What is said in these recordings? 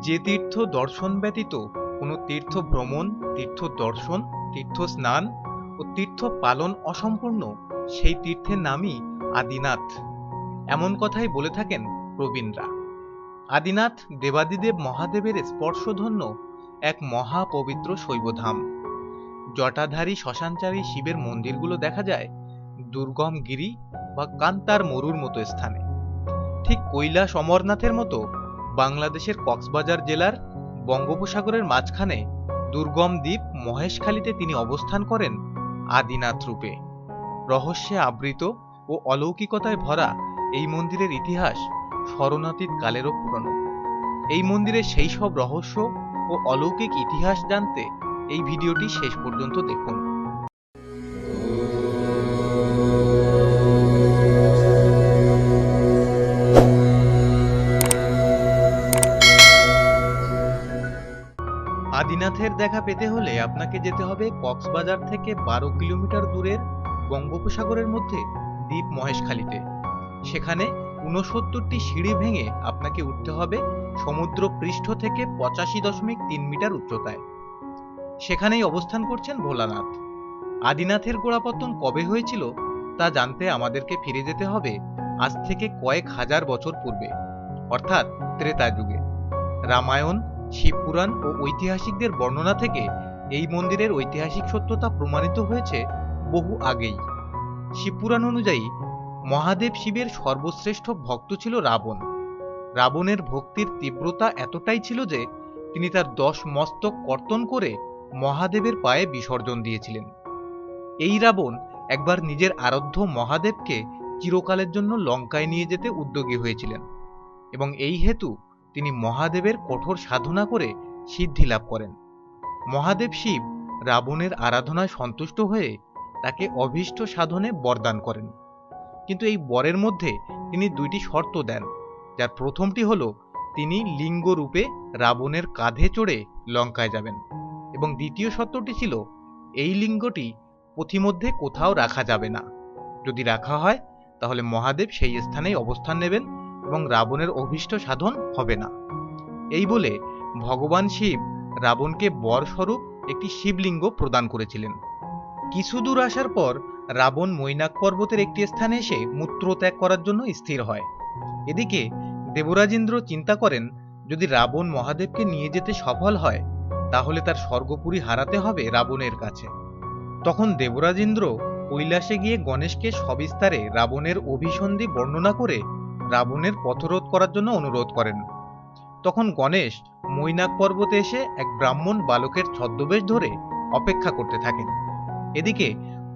যে তীর্থ দর্শন ব্যতীত কোনো তীর্থ ভ্রমণ, তীর্থ দর্শন, তীর্থ স্নান ও তীর্থ পালন অসম্পূর্ণ, সেই তীর্থের নামই আদিনাথ। এমন কথাই বলে থাকেন প্রবীণরা। আদিনাথ দেবাদিদেব মহাদেবের স্পর্শধন্য এক মহাপবিত্র শৈবধাম। জটাধারী শ্মশানচারী শিবের মন্দিরগুলো দেখা যায় দুর্গম গিরি বা কান্তার মরুর মতো স্থানে। ঠিক কৈলাস অমরনাথের মতো বাংলাদেশের কক্সবাজার জেলার বঙ্গোপসাগরের মাঝখানে দুর্গম দ্বীপ মহেশখালীতে তিনি অবস্থান করেন আদিনাথ রূপে। রহস্যে আবৃত ও অলৌকিকতায় ভরা এই মন্দিরের ইতিহাস শরণাতীত কালেরও পুরনো। এই মন্দিরের সেই সব রহস্য ও অলৌকিক ইতিহাস জানতে এই ভিডিওটি শেষ পর্যন্ত দেখুন। দেখা পেতে হলে আপনাকে যেতে হবে কক্সবাজার থেকে বারো কিলোমিটার দূরের বঙ্গোপসাগরের মধ্যে দ্বীপ মহেশখালীতে। সেখানে ঊনসত্তরটি সিঁড়ি ভেঙে আপনাকে উঠতে হবে সমুদ্র পৃষ্ঠ থেকে পঁচাশি দশমিক তিন মিটার উচ্চতায়। সেখানেই অবস্থান করছেন ভোলানাথ। আদিনাথের গোড়াপত্তন কবে হয়েছিল তা জানতে আমাদেরকে ফিরে যেতে হবে আজ থেকে কয়েক হাজার বছর পূর্বে, অর্থাৎ ত্রেতা যুগে। রামায়ণ শিবপুরাণ ও ঐতিহাসিকদের বর্ণনা থেকে এই মন্দিরের ঐতিহাসিক সত্যতা প্রমাণিত হয়েছে বহু আগেই। শিবপুরাণ অনুযায়ী মহাদেব শিবের সর্বশ্রেষ্ঠ ভক্ত ছিল রাবণ। রাবণের ভক্তির তীব্রতা এতটাই ছিল যে তিনি তার দশ মস্তক কর্তন করে মহাদেবের পায়ে বিসর্জন দিয়েছিলেন। এই রাবণ একবার নিজের আরাধ্য মহাদেবকে চিরকালের জন্য লঙ্কায় নিয়ে যেতে উদ্যোগী হয়েছিলেন এবং এই হেতু তিনি মহাদেবের কঠোর সাধনা করে সিদ্ধি লাভ করেন। মহাদেব শিব রাবণের আরাধনায় সন্তুষ্ট হয়ে তাকে অভীষ্ট সাধনে বরদান করেন। কিন্তু এই বরের মধ্যে তিনি দুইটি শর্ত দেন। যার প্রথমটি হল, তিনি লিঙ্গ রূপে রাবণের কাঁধে চড়ে লঙ্কায় যাবেন এবং দ্বিতীয় শর্তটি ছিল, এই লিঙ্গটি পথিমধ্যে কোথাও রাখা যাবে না। যদি রাখা হয়, তাহলে মহাদেব সেই স্থানেই অবস্থান নেবেন এবং রাবণের অভীষ্ট সাধন হবে না। এই বলে ভগবান শিব রাবণকে বর স্বরূপ একটি শিবলিঙ্গ প্রদান করেছিলেন। কিছু দূর আসার পর রাবণ মৈনাক পর্বতের একটি স্থানে এসে মূত্র ত্যাগ করার জন্য স্থির হয়। এদিকে দেবরাজেন্দ্র চিন্তা করেন, যদি রাবণ মহাদেবকে নিয়ে যেতে সফল হয়, তাহলে তার স্বর্গপুরী হারাতে হবে রাবণের কাছে। তখন দেবরাজেন্দ্র কৈলাসে গিয়ে গণেশকে সবিস্তারে রাবণের অভিসন্ধি বর্ণনা করে রাবণের পথরোধ করার জন্য অনুরোধ করেন। তখন গণেশ মৈনাক পর্বতে এসে এক ব্রাহ্মণ বালকের ছদ্মবেশ ধরে অপেক্ষা করতে থাকেন। এদিকে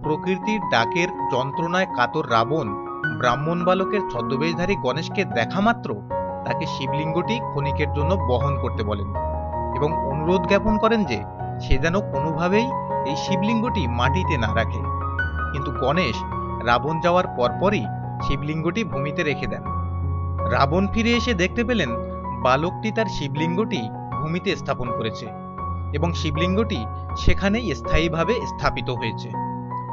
প্রকৃতির ডাকের যন্ত্রণায় কাতর রাবণ ব্রাহ্মণ বালকের ছদ্মবেশধারী গণেশকে দেখা মাত্র তাকে শিবলিঙ্গটি ক্ষণিকের জন্য বহন করতে বলেন এবং অনুরোধ জ্ঞাপন করেন যে সে যেন কোনোভাবেই এই শিবলিঙ্গটি মাটিতে না রাখে। কিন্তু গণেশ রাবণ যাওয়ার পরপরই শিবলিঙ্গটি ভূমিতে রেখে দেন। রাবণ ফিরে এসে দেখতে পেলেন বালকটি তার শিবলিঙ্গটি ভূমিতে স্থাপন করেছে এবং শিবলিঙ্গটি সেখানেই স্থায়ীভাবে স্থাপিত হয়েছে।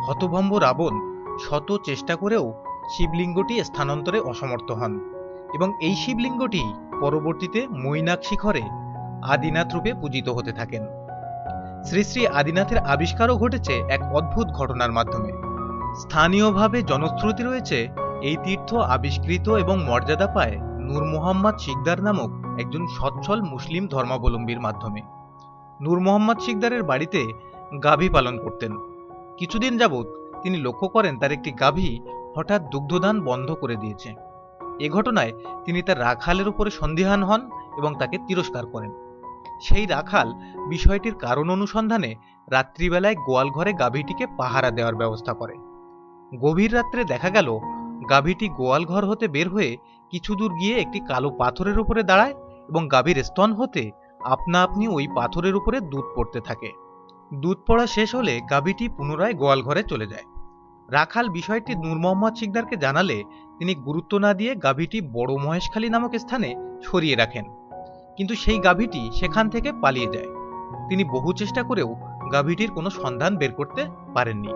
হতভম্ব রাবণ শত চেষ্টা করেও শিবলিঙ্গটি স্থানান্তরে অসমর্থ হন এবং এই শিবলিঙ্গটি পরবর্তীতে মৈনাক শিখরে আদিনাথ রূপে পূজিত হতে থাকেন। শ্রী শ্রী আদিনাথের আবিষ্কারও ঘটেছে এক অদ্ভুত ঘটনার মাধ্যমে। স্থানীয়ভাবে জনশ্রুতি রয়েছে এই তীর্থ আবিষ্কৃত এবং মর্যাদা পায় নূর মোহাম্মদ শিকদার নামক একজন সচ্ছল মুসলিম ধর্মাবলম্বীর মাধ্যমে। নূর মোহাম্মদ শিকদারের বাড়িতে গাভী পালন করতেন। কিছুদিন যাবৎ তিনি লক্ষ্য করেন তার একটি গাভী হঠাৎ দুগ্ধদান বন্ধ করে দিয়েছে। এ ঘটনায় তিনি তার রাখালের উপরে সন্দিহান হন এবং তাকে তিরস্কার করেন। সেই রাখাল বিষয়টির কারণ অনুসন্ধানে রাত্রিবেলায় গোয়াল ঘরে গাভীটিকে পাহারা দেওয়ার ব্যবস্থা করে। গভীর রাত্রে দেখা গেল গাভীটি গোয়াল ঘর হতে বের হয়ে কিছু দূর গিয়ে একটি কালো পাথরের উপরে দাঁড়ায় এবং গাভীর স্তন হতে আপনা আপনি ওই পাথরের উপরে দুধ পড়তে থাকে। দুধ পড়া শেষ হলে গাভীটি পুনরায় গোয়াল ঘরে চলে যায়। রাখাল বিষয়টি নূর মোহাম্মদ শিকদারকে জানালে তিনি গুরুত্ব না দিয়ে গাভীটি বড় মহেশখালী নামক স্থানে সরিয়ে রাখেন। কিন্তু সেই গাভীটি সেখান থেকে পালিয়ে যায়। তিনি বহু চেষ্টা করেও গাভীটির কোনো সন্ধান বের করতে পারেননি।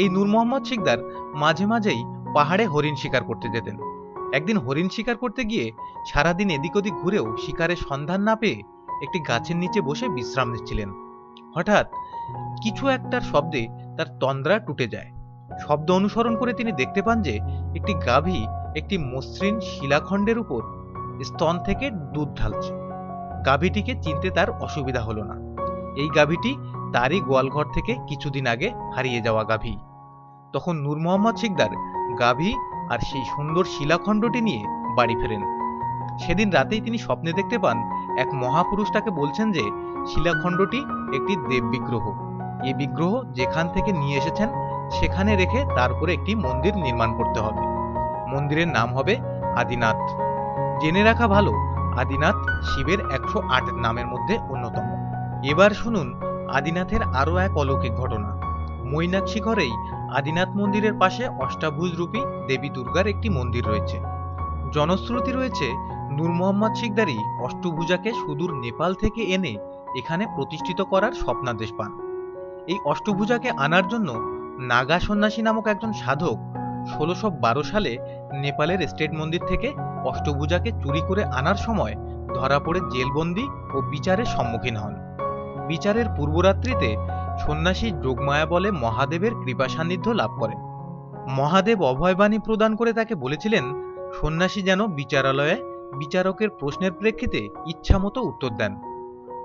এই নূর মোহাম্মদ শিকদার মাঝে মাঝেই পাহাড়ে হরিণ শিকার করতে যেতেন। একদিন হরিণ শিকার করতে গিয়ে সারাদিন এদিক ওদিক ঘুরেও শিকারের সন্ধান না পেয়ে একটি গাছের নিচে বসে বিশ্রাম নিচ্ছিলেন। হঠাৎ কিছু একটার শব্দে তার তন্দ্রা টুটে যায়। শব্দ অনুসরণ করে তিনি দেখতে পান যে একটি গাভী একটি মসৃণ শিলাখণ্ডের উপর স্তন থেকে দুধ ঢালছে। গাভীটিকে চিনতে তার অসুবিধা হলো না। এই গাভীটি তারই গোয়ালঘর থেকে কিছুদিন আগে হারিয়ে যাওয়া গাভী। তখন নূর মোহাম্মদ শিকদার গাভী আর সেই সুন্দর শিলাখণ্ডটি নিয়ে বাড়ি ফেরেন। সেদিন রাতেই তিনি স্বপ্নে দেখতে পান এক মহাপুরুষ তাকে বলছেন যে, শিলাখণ্ডটি একটি দেব বিগ্রহ। এই বিগ্রহ যেখান থেকে নিয়ে এসেছেন, সেখানে রেখে তারপরে একটি মন্দির নির্মাণ করতে হবে। মন্দিরের নাম হবে আদিনাথ। জেনে রাখা ভালো, আদিনাথ শিবের একশো আট নামের মধ্যে অন্যতম। এবার শুনুন আদিনাথের আরও এক অলৌকিক ঘটনা। মৈনাক্ষী ঘরেই আদিনাথ মন্দিরের পাশে অষ্টাভুজ রূপী দেবী দুর্গার একটি মন্দির রয়েছে। জনশ্রুতি রয়েছে, নূর মোহাম্মদ শিকদারি অষ্টভুজাকে সুদূর নেপাল থেকে এনে এখানে প্রতিষ্ঠিত করার স্বপ্নাদেশ পান। এই অষ্টভুজাকে আনার জন্য নাগা সন্ন্যাসী নামক একজন সাধক ষোলোশো সালে নেপালের স্টেট মন্দির থেকে অষ্টভুজাকে চুরি করে আনার সময় ধরা পড়ে জেলবন্দি ও বিচারের সম্মুখীন হন। বিচারের পূর্বরাত্রিতে সন্ন্যাসী যোগমায়া বলে মহাদেবের কৃপা সান্নিধ্য লাভ করেন মহাদেব অভয়বাণী প্রদান করে তাকে বলেছিলেন, সন্ন্যাসী যেন বিচারালয়ে বিচারকের প্রশ্নের প্রেক্ষিতে ইচ্ছামতো উত্তর দেন।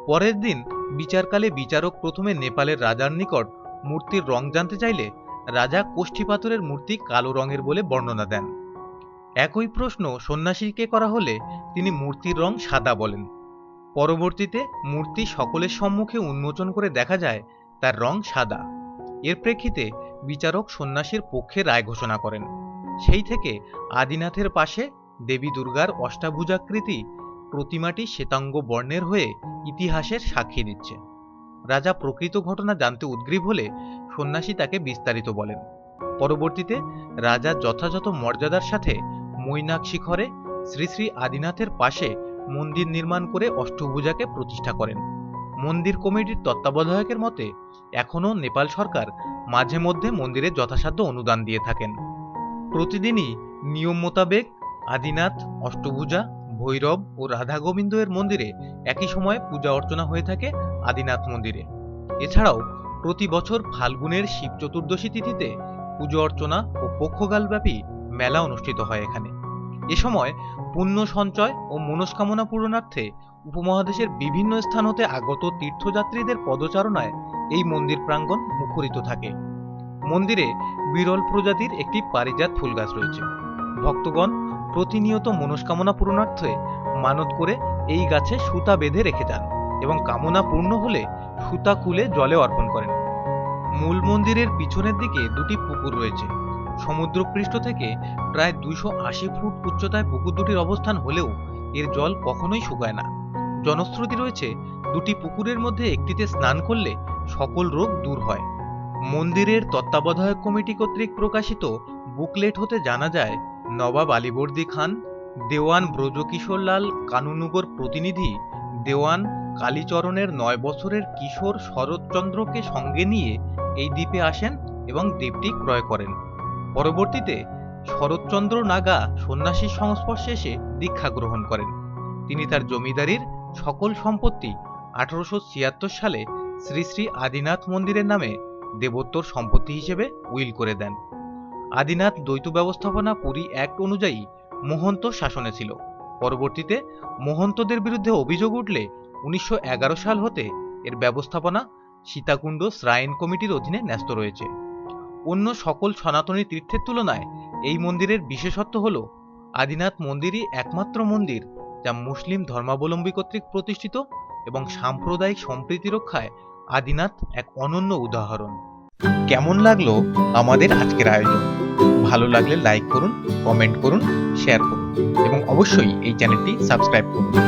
পরের দিন বিচারকালে বিচারক প্রথমে নেপালের রাজার নিকট মূর্তির রং জানতে চাইলে রাজা কোষ্ঠী পাথরের মূর্তি কালো রঙের বলে বর্ণনা দেন। একই প্রশ্ন সন্ন্যাসীকে করা হলে তিনি মূর্তির রং সাদা বলেন। পরবর্তীতে মূর্তি সকলের সম্মুখে উন্মোচন করে দেখা যায় তার রং সাদা। এর প্রেক্ষিতে বিচারক সন্ন্যাসীর পক্ষে রায় ঘোষণা করেন। সেই থেকে আদিনাথের পাশে দেবী দুর্গার অষ্টাভুজাকৃতি প্রতিমাটি শ্বেতাঙ্গ বর্ণের হয়ে ইতিহাসের সাক্ষী দিচ্ছে। রাজা প্রকৃত ঘটনা জানতে উদ্গ্রীব হলে সন্ন্যাসী তাকে বিস্তারিত বলেন। পরবর্তীতে রাজা যথাযথ মর্যাদার সাথে মৈনাক শিখরে শ্রী শ্রী আদিনাথের পাশে মন্দির নির্মাণ করে অষ্টভুজাকে প্রতিষ্ঠা করেন। মন্দির কমিটির তত্ত্বাবধায়কের মতে, এখনও নেপাল সরকার মাঝে মধ্যে মন্দিরে যথাসাধ্য অনুদান দিয়ে থাকেন। প্রতিদিনই নিয়ম মোতাবেক আদিনাথ, অষ্টভুজা, ভৈরব ও রাধা গোবিন্দ এর মন্দিরে একই সময়ে পূজা অর্চনা হয়ে থাকে আদিনাথ মন্দিরে। এছাড়াও প্রতি বছর ফাল্গুনের শিব চতুর্দশী তিথিতে পুজো অর্চনা ও পক্ষকালব্যাপী মেলা অনুষ্ঠিত হয় এখানে। এ সময় পুণ্য সঞ্চয় ও মনস্কামনা পূরণার্থে উপমহাদেশের বিভিন্ন স্থান হতে আগত তীর্থযাত্রীদের পদচারণায় এই মন্দির প্রাঙ্গণ মুখরিত থাকে। মন্দিরে বিরল প্রজাতির একটি পারিজাত ফুল গাছ রয়েছে। ভক্তগণ প্রতিনিয়ত মনস্কামনা পূরণার্থে মানত করে এই গাছে সুতা বেঁধে রেখে যান এবং কামনা পূর্ণ হলে সুতা খুলে জলে অর্পণ করেন। মূল মন্দিরের পিছনের দিকে দুটি পুকুর রয়েছে। সমুদ্রপৃষ্ঠ থেকে প্রায় দুইশো আশি ফুট উচ্চতায় পুকুর দুটির অবস্থান হলেও এর জল কখনোই শুকায় না। জনশ্রুতি রয়েছে, দুটি পুকুরের মধ্যে একটিতে স্নান করলে সকল রোগ দূর হয়। মন্দিরের তত্ত্বাবধায়ক কমিটি কর্তৃক প্রকাশিত বুকলেট হতে জানা যায়, নবাব আলীবর্দী খান, দেওয়ান ব্রজকিশোরলাল কানুনুগর প্রতিনিধি, দেওয়ান কালীচরণের নয় বছরের কিশোর শরৎচন্দ্রকে সঙ্গে নিয়ে এই দ্বীপে আসেন এবং দ্বীপটি ক্রয় করেন। পরবর্তীতে শরৎচন্দ্র নাগা সন্ন্যাসীর সংস্পর্শে এসে দীক্ষা গ্রহণ করেন। তিনি তার জমিদারির সকল সম্পত্তি আঠারোশো ছিয়াত্তর সালে শ্রী শ্রী আদিনাথ মন্দিরের নামে দেবোত্তর সম্পত্তি হিসেবে উইল করে দেন। আদিনাথ দ্বৈত ব্যবস্থাপনা পুরী অ্যাক্ট অনুযায়ী মহন্ত শাসনে ছিল। পরবর্তীতে মহন্তদের বিরুদ্ধে অভিযোগ উঠলে উনিশশো এগারো সাল হতে এর ব্যবস্থাপনা সীতাকুণ্ড শ্রাইন কমিটির অধীনে ন্যস্ত রয়েছে। অন্য সকল সনাতনী তীর্থের তুলনায় এই মন্দিরের বিশেষত্ব হল, আদিনাথ মন্দিরই একমাত্র মন্দির যা মুসলিম ধর্মাবলম্বী কর্তৃক প্রতিষ্ঠিত এবং সাম্প্রদায়িক সম্প্রীতি রক্ষায় আদিনাথ এক অনন্য উদাহরণ। কেমন লাগল আমাদের আজকের আয়োজন? ভালো লাগলে লাইক করুন কমেন্ট করুন শেয়ার করুন এবং অবশ্যই এই চ্যানেলটি সাবস্ক্রাইব করুন।